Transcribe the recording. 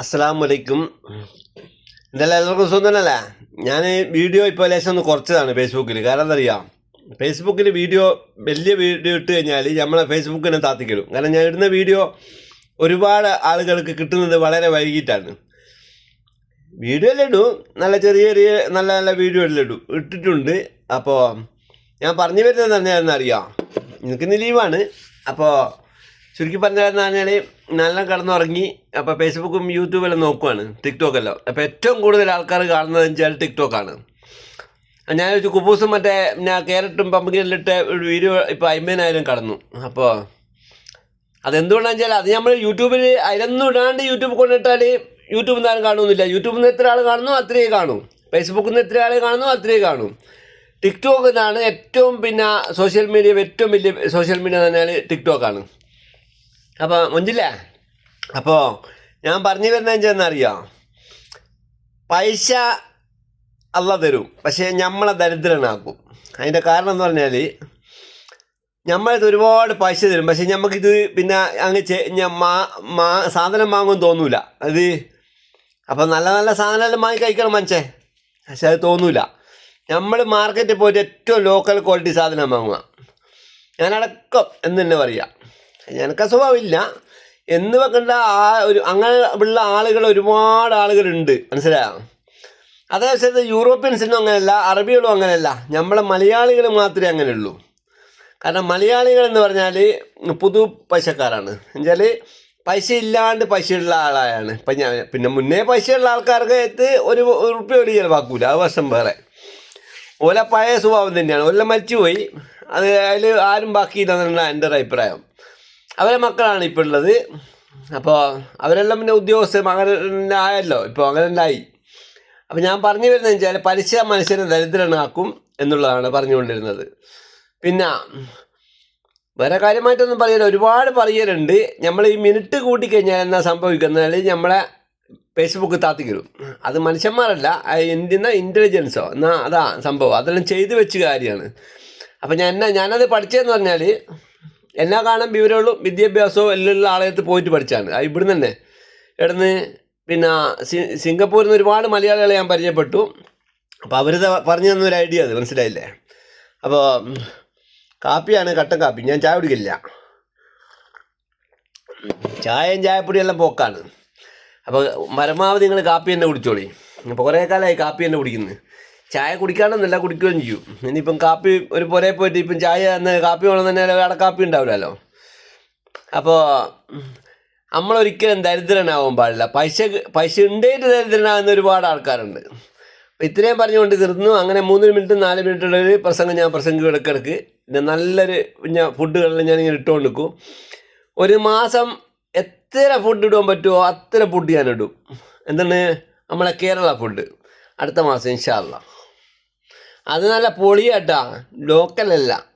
അസ്സാം വലൈക്കും എന്തായാലും എല്ലാവർക്കും സുഖം തന്നെയല്ലേ? ഞാൻ വീഡിയോ ഇപ്പോൾ ലേശം ഒന്ന് കുറച്ചതാണ് ഫേസ്ബുക്കിൽ കാരണം എന്തറിയാം ഫേസ്ബുക്കിൽ വീഡിയോ വലിയ വീഡിയോ ഇട്ട് കഴിഞ്ഞാൽ നമ്മളെ ഫേസ്ബുക്കിനെ താത്തിക്കലും കാരണം ഞാൻ ഇടുന്ന വീഡിയോ ഒരുപാട് ആളുകൾക്ക് കിട്ടുന്നത് വളരെ വൈകിട്ടാണ്. വീഡിയോ എല്ലാം ഇടും? നല്ല ചെറിയ ചെറിയ നല്ല നല്ല വീഡിയോ എല്ലാം ഇടും. ഇട്ടിട്ടുണ്ട്. അപ്പോൾ ഞാൻ പറഞ്ഞു വരുന്നത് തന്നെയാണെന്ന് അറിയാം? എനിക്കിന്ന് ലീവാണ്. അപ്പോൾ ചുരുക്കി പറഞ്ഞാൽ നല്ല കിടന്നുറങ്ങി അപ്പോൾ ഫേസ്ബുക്കും യൂട്യൂബെല്ലാം നോക്കുവാണ് ടിക്ടോക്കെല്ലാം അപ്പോൾ ഏറ്റവും കൂടുതൽ ആൾക്കാർ കാണുന്നത് വെച്ചാൽ ടിക്ടോക്കാണ് ഞാൻ ചോദിച്ചു കുബൂസും മറ്റേ ഞാൻ കേരട്ടും പമ്പകിനെല്ലാം ഒരു വീഡിയോ ഇപ്പോൾ അമ്പതിനായിരം കടന്നു. അപ്പോൾ അതെന്തുകൊണ്ടാണെന്ന് വെച്ചാൽ അത് നമ്മൾ യൂട്യൂബിൽ അതിലൊന്നും ഇടാണ്ട് യൂട്യൂബ് കൊണ്ടിട്ടാൽ യൂട്യൂബിൽ നിന്ന് ആരും കാണുന്നില്ല. യൂട്യൂബിൽ നിന്ന് എത്ര ആൾ കാണുന്നു അത്രയേ കാണൂ. ഫേസ്ബുക്കിൽ നിന്ന് എത്ര ആൾ കാണുന്നു അത്രയേ കാണൂ. ടിക്ടോക്ക് എന്നാണ് ഏറ്റവും പിന്നെ സോഷ്യൽ മീഡിയ ഏറ്റവും വലിയ സോഷ്യൽ മീഡിയ എന്ന് തന്നെയാണ് ടിക്ടോക്കാണ് അപ്പോൾ മുഞ്ചില്ലേ? അപ്പോൾ ഞാൻ പറഞ്ഞു വരുന്നത് എന്താണെന്നറിയാം? പൈസ അല്ല തരും പക്ഷേ നമ്മളെ ദരിദ്രനാക്കും. അതിന്റെ കാരണം എന്ന് പറഞ്ഞാൽ നമ്മളത് ഒരുപാട് പൈസ തരും പക്ഷെ നമുക്കിത് പിന്നെ അങ്ങ് മാ- സാധനം വാങ്ങും തോന്നൂല. അത് അപ്പം നല്ല നല്ല സാധനമെല്ലാം വാങ്ങി കഴിക്കണം മനുഷ്യ. പക്ഷെ അത് തോന്നൂല. നമ്മൾ മാർക്കറ്റിൽ പോയിട്ട് ഏറ്റവും ലോക്കൽ ക്വാളിറ്റി സാധനം വാങ്ങുക. ഞാനടക്കം എന്ന് തന്നെ പറയാം. എനിക്ക് സ്വഭാവമില്ല എന്ന് വെക്കേണ്ട ആ ഒരു അങ്ങനെ ഉള്ള ആളുകൾ ഒരുപാട് ആളുകളുണ്ട്. മനസ്സിലായോ? അതേസമയത്ത് യൂറോപ്യൻസിനും അങ്ങനെയല്ല അറബികളും അങ്ങനെയല്ല. നമ്മളെ മലയാളികൾ മാത്രമേ അങ്ങനെ ഉള്ളൂ കാരണം മലയാളികൾ എന്ന് പറഞ്ഞാൽ പുതു പൈസക്കാരാണ്. എന്നുവെച്ചാൽ പൈസ ഇല്ലാണ്ട് പൈസയുള്ള ആളായാണ്. ഇപ്പം ഞാൻ പിന്നെ മുന്നേ പൈസയുള്ള ആൾക്കാർക്ക് എത്ത് ഒരു ഉറുപ്പ്യ ഒരു ചിലവാക്കൂല. അത് വർഷം വേറെ. ഓല പഴയ സ്വഭാവം തന്നെയാണ്. ഓല മരിച്ചുപോയി. അത് അതിൽ ആരും ബാക്കിയില്ല എന്നാണ് എന്റെ ഒരു അഭിപ്രായം. അവരെ മക്കളാണ് ഇപ്പോൾ ഉള്ളത്. അപ്പോൾ അവരെല്ലാം പിന്നെ ഉദ്യോഗസ്ഥരും അങ്ങനെ ആയല്ലോ. ഇപ്പോൾ അങ്ങനെ ഉണ്ടായി അപ്പോൾ ഞാൻ പറഞ്ഞു വരുന്നത് വെച്ചാൽ പലിശ മനുഷ്യനെ ദരിദ്രനാക്കും എന്നുള്ളതാണ് പറഞ്ഞുകൊണ്ടിരുന്നത്. പിന്നെ വേറെ കാര്യമായിട്ടൊന്നും പറയില്ല ഒരുപാട് പറയലുണ്ട്. നമ്മൾ ഈ മിനിറ്റ് കൂട്ടിക്കഴിഞ്ഞാൽ എന്നാ സംഭവിക്കുന്നത്? നമ്മളെ ഫേസ്ബുക്ക് താത്തിക്കരും അത് മനുഷ്യന്മാരല്ല. എന്തിനാ? ഇന്റലിജൻസോ എന്നാൽ അതാ സംഭവം. അതെല്ലാം ചെയ്തു വെച്ച കാര്യമാണ്. അപ്പം ഞാൻ എന്നാ ഞാനത് പഠിച്ചതെന്ന് പറഞ്ഞാൽ എന്നാ കാണാൻ വിവരമുള്ളൂ വിദ്യാഭ്യാസവും എല്ലാം ഉള്ള ആളെടുത്ത് പോയിട്ട് പഠിച്ചാണ്. ഇവിടെ ഇവിടുന്ന് തന്നെ. ഇവിടുന്ന് പിന്നെ സിംഗപ്പൂരിൽ നിന്ന് ഒരുപാട് മലയാളികളെ ഞാൻ പരിചയപ്പെട്ടു. അപ്പോൾ അവർ പറഞ്ഞു തന്ന ഒരു ഐഡിയ അത് മനസ്സിലായില്ലേ? അപ്പോൾ കാപ്പിയാണ് കട്ടൻ കാപ്പി. ഞാൻ ചായ കുടിക്കില്ല ചായയും ചായപ്പൊടിയെല്ലാം പോക്കാണ്. അപ്പോൾ പരമാവധി നിങ്ങൾ കാപ്പി തന്നെ കുടിച്ചോളി. അപ്പോൾ കുറേ കാലമായി കാപ്പി തന്നെ കുടിക്കുന്നത് ചായ കുടിക്കാണെന്നല്ല കുടിക്കുകയും ചെയ്യും. ഇനിയിപ്പം കാപ്പി ഒരു പുരേ പോയിട്ട് ഇപ്പം ചായ എന്ന് കാപ്പി വേണം തന്നെ അവിടെ കാപ്പി ഉണ്ടാവില്ലല്ലോ. അപ്പോൾ നമ്മളൊരിക്കലും ദരിദ്രനാവാൻ പാടില്ല. പൈസ പൈസ ഉണ്ടായിട്ട് ദരിദ്രനാകുന്ന ഒരുപാട് ആൾക്കാരുണ്ട്. ഇത്രയും പറഞ്ഞുകൊണ്ട് തീർന്നു. അങ്ങനെ മൂന്ന് മിനിറ്റ് നാല് മിനിറ്റുള്ള ഒരു പ്രസംഗം ഞാൻ പ്രസംഗം ഇടയ്ക്കിടയ്ക്ക്. നല്ലൊരു ഞാൻ ഫുഡുകളെല്ലാം ഞാനിങ്ങനെ ഇട്ടുകൊണ്ട് നിൽക്കും. ഒരു മാസം എത്ര ഫുഡ് ഇടാൻ പറ്റുമോ അത്ര ഫുഡ് ഞാൻ ഇടും എന്താണ്? നമ്മളെ കേരള ഫുഡ് അടുത്ത മാസം ഇൻഷാല്ല അത് നല്ല പൊളിയാട്ടാ. ലോക്കലല്ല